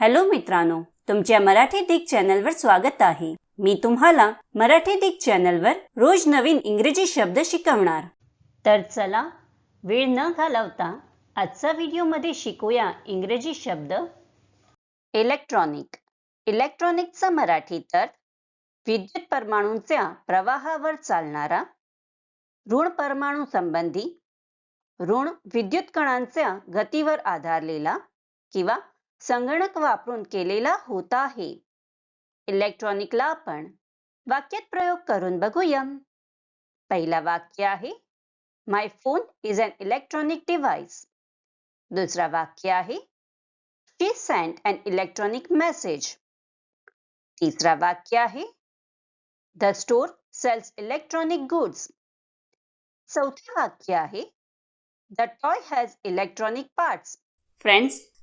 Hello मित्रांनो तुमच्या मराठी दिग चॅनलवर स्वागत आहे. मी तुम्हाला मराठी दिग चॅनलवर रोज नवीन इंग्रजी शब्द शिकवणार. तर चला वेळ न घालवता आजचा व्हिडिओमध्ये शिकूया इंग्रजी शब्द इलेक्ट्रॉनिक इलेक्ट्रॉनिकचा मराठी तर विद्युत परमाणूंच्या प्रवाहावर चालणारा ऋण परमाणू संबंधी ऋण विद्युत कणांच्या गतीवर आधारलेला किंवा संगणक वापरून केलेला होत आहे. इलेक्ट्रॉनिकला आपण वाक्यात प्रयोग करून बघूया. पहिला वाक्य आहे my phone is an electronic device दुसरा वाक्य आहे she sent an electronic message तिसरा वाक्य आहे the store sells electronic goods चौथे वाक्य आहे the toy has electronic parts friends